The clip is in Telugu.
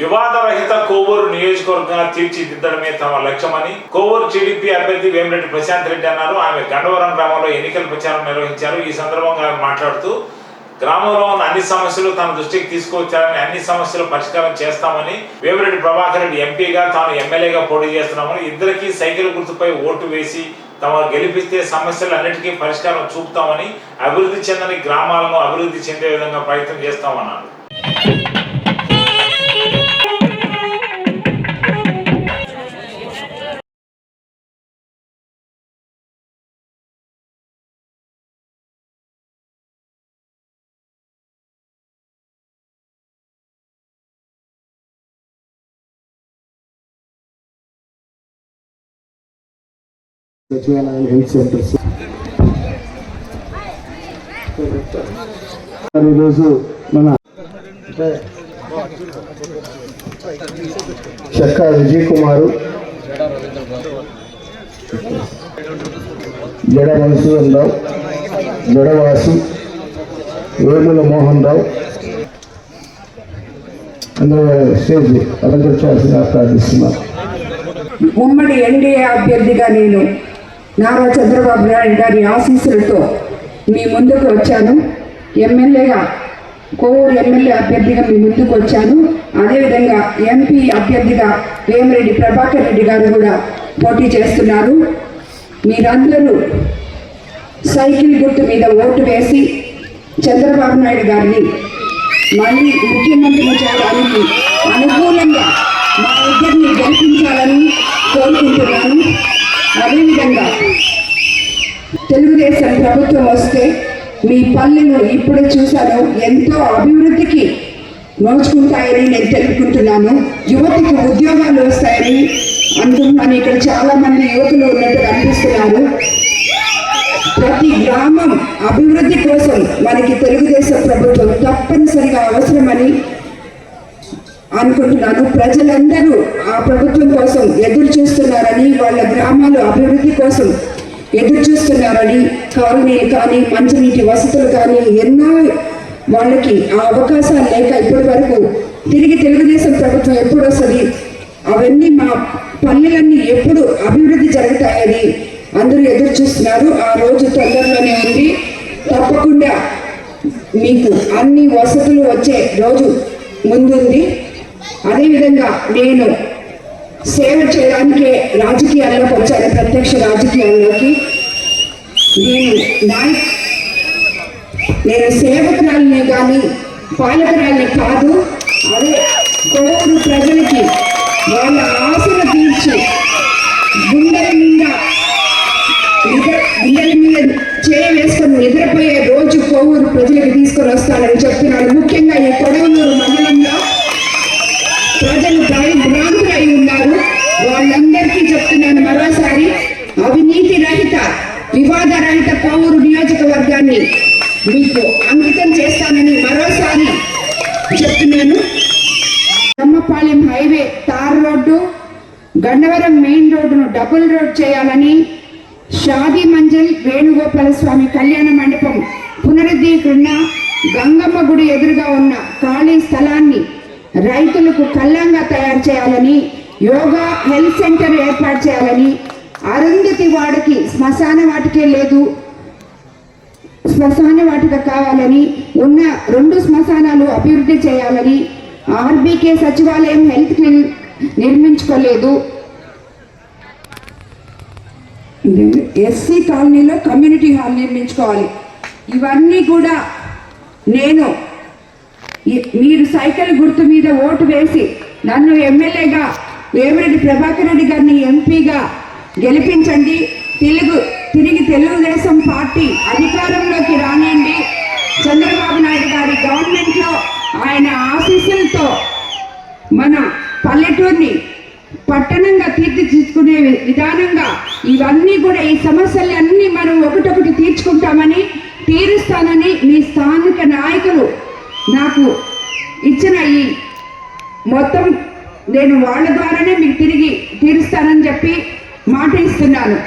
వివాదరహిత కోవూరు నియోజకవర్గంగా తీర్చిదిద్దడమే తమ లక్ష్యమని కోవూరు టీడీపీ అభ్యర్థి వేమిరెడ్డి ప్రశాంత్ రెడ్డి అన్నారు. ఆమె గండవరం గ్రామంలో ఎన్నికల ప్రచారం నిర్వహించారు. ఈ సందర్భంగా ఆమె మాట్లాడుతూ గ్రామంలో ఉన్న అన్ని సమస్యలు తన దృష్టికి తీసుకువచ్చారని అన్ని సమస్యలు పరిష్కారం చేస్తామని వేమిరెడ్డి ప్రభాకర్ రెడ్డి ఎంపీగా తాను ఎమ్మెల్యేగా పోటీ చేస్తున్నామని ఇద్దరికి సైకిల్ గుర్తుపై ఓటు వేసి తమ గెలిపిస్తే సమస్యలు అన్నిటికీ పరిష్కారం చూపుతామని అభివృద్ధి చెందని గ్రామాలను అభివృద్ధి చెందే విధంగా ప్రయత్నం చేస్తామన్నారు. సచివాలయాలు హెల్త్ సెంటర్స్ ఈరోజు మన చెక్క విజయ్ కుమారు జడ మనసూరన్ రావు జడవాసు వేముల మోహన్ రావు. అందరూ స్టేజ్ అలంకరించాల్సిందిగా ప్రార్థిస్తున్నారు ఉమ్మడి ఎన్డీఏ అభ్యర్థిగా నేను నారా చంద్రబాబు నాయుడు గారి ఆశీస్సులతో మీ ముందుకు వచ్చాను. ఎమ్మెల్యేగా కోవూరు ఎమ్మెల్యే అభ్యర్థిగా మీ ముందుకు వచ్చాను. అదేవిధంగా ఎంపీ అభ్యర్థిగా వేమిరెడ్డి ప్రభాకర్ రెడ్డి గారు కూడా పోటీ చేస్తున్నారు. మీరందరూ సైకిల్ గుర్తు మీద ఓటు వేసి చంద్రబాబు నాయుడు గారిని మళ్ళీ ముఖ్యమంత్రిని చేయడానికి అనుకూలంగా మా ఇద్దరిని గెలిపించాలని కోరుకుంటున్నాను. అదేవిధంగా తెలుగుదేశం ప్రభుత్వం వస్తే మీ పల్లెలు ఇప్పుడే చూశాను. ఎంతో అభివృద్ధికి నోచుకుంటాయని నేను తెలుపుకుంటున్నాను. యువతకు ఉద్యోగాలు వస్తాయని అంటున్నాను. ఇక్కడ చాలా మంది యువకులు ఉన్నట్టు కనిపిస్తున్నారు ప్రతి గ్రామం అభివృద్ధి కోసం మనకి తెలుగుదేశం ప్రభుత్వం తప్పనిసరిగా అవసరమని అనుకుంటున్నాను. ప్రజలందరూ ఆ ప్రభుత్వం కోసం ఎదురు చూస్తున్నారని వాళ్ళ గ్రామాలు అభివృద్ధి కోసం ఎదురు చూస్తున్నారని కాలనీలు కానీ మంచినీటి వసతులు కానీ ఎన్నో వాళ్ళకి ఆ అవకాశాలు లేక ఇప్పటి వరకు తిరిగి తెలుగుదేశం ప్రభుత్వం ఎప్పుడు వస్తుంది? అవన్నీ మా పల్లెలన్నీ ఎప్పుడు అభివృద్ధి జరుగుతాయని అందరూ ఎదురు చూస్తున్నారు. ఆ రోజు తొందరలోనే ఉంది. తప్పకుండా మీకు అన్ని వసతులు వచ్చే రోజు ముందుంది. అదేవిధంగా నేను సేవ చేయడానికే రాజకీయాల్లోకి వచ్చాను ప్రత్యక్ష రాజకీయాల్లోకి. నేను నాయ నేను సేవకురాలిని కానీ పాలకురాలిని కాదు అదే కోరు ప్రజలకి వాళ్ళ ప్రజలకు తీసుకొని వస్తానని చెప్తున్నాను ముఖ్యంగా ఈ కొడవలూరు మండలంలో ప్రజలు భ్రాంతులై ఉన్నారు. వాళ్ళందరికీ చెప్తున్నాను మరోసారి అవినీతి రహిత వివాద రహిత పౌరు నియోజకవర్గాన్ని మీకు అంకితం చేస్తానని మరోసారి చెప్తున్నాను. Brahmapalem highway tar road Gannavaram main రోడ్డును డబుల్ రోడ్ చేయాలని షాదీ మంజల్ వేణుగోపాల స్వామి కళ్యాణ్ ఎదురుగా ఉన్న ఖాళీ స్థలాన్ని రైతులకు కల్లంగా తయారు చేయాలని యోగా హెల్త్ సెంటర్ ఏర్పాటు చేయాలని అరుంధతి వాడికి శ్మశాన వాటికే లేదు శ్మశాన వాటిక కావాలని ఉన్న రెండు శ్మశానాలు అభివృద్ధి చేయాలని ఆర్బీకే సచివాలయం హెల్త్ క్లినిక్ నిర్మించుకోలేదు. ఎస్సీ కాలనీలో కమ్యూనిటీ హాల్ నిర్మించుకోవాలి. ఇవన్నీ కూడా నేను మీరు సైకిల్ గుర్తు మీద ఓటు వేసి నన్ను ఎమ్మెల్యేగా వేమిరెడ్డి ప్రభాకర్ రెడ్డి గారిని ఎంపీగా గెలిపించండి. తెలుగు తిరిగి తెలుగుదేశం పార్టీ అధికారంలోకి రానియండి. చంద్రబాబు నాయుడు గారి గవర్నమెంట్లో ఆయన ఆశీస్సులతో మన పల్లెటూరిని పట్టణంగా తీర్చిదిద్దుకునే విధానంగా ఇవన్నీ కూడా ఈ సమస్యలన్నీ మనం ఒకటొకటి తీర్చుకుంటామని తీరుస్తానని మీ స్థానిక నాయకులు నాకు ఇచ్చిన ఈ మొత్తం నేను వాళ్ళ ద్వారానే మీకు తిరిగి తీరుస్తానని చెప్పి మాట ఇస్తున్నాను.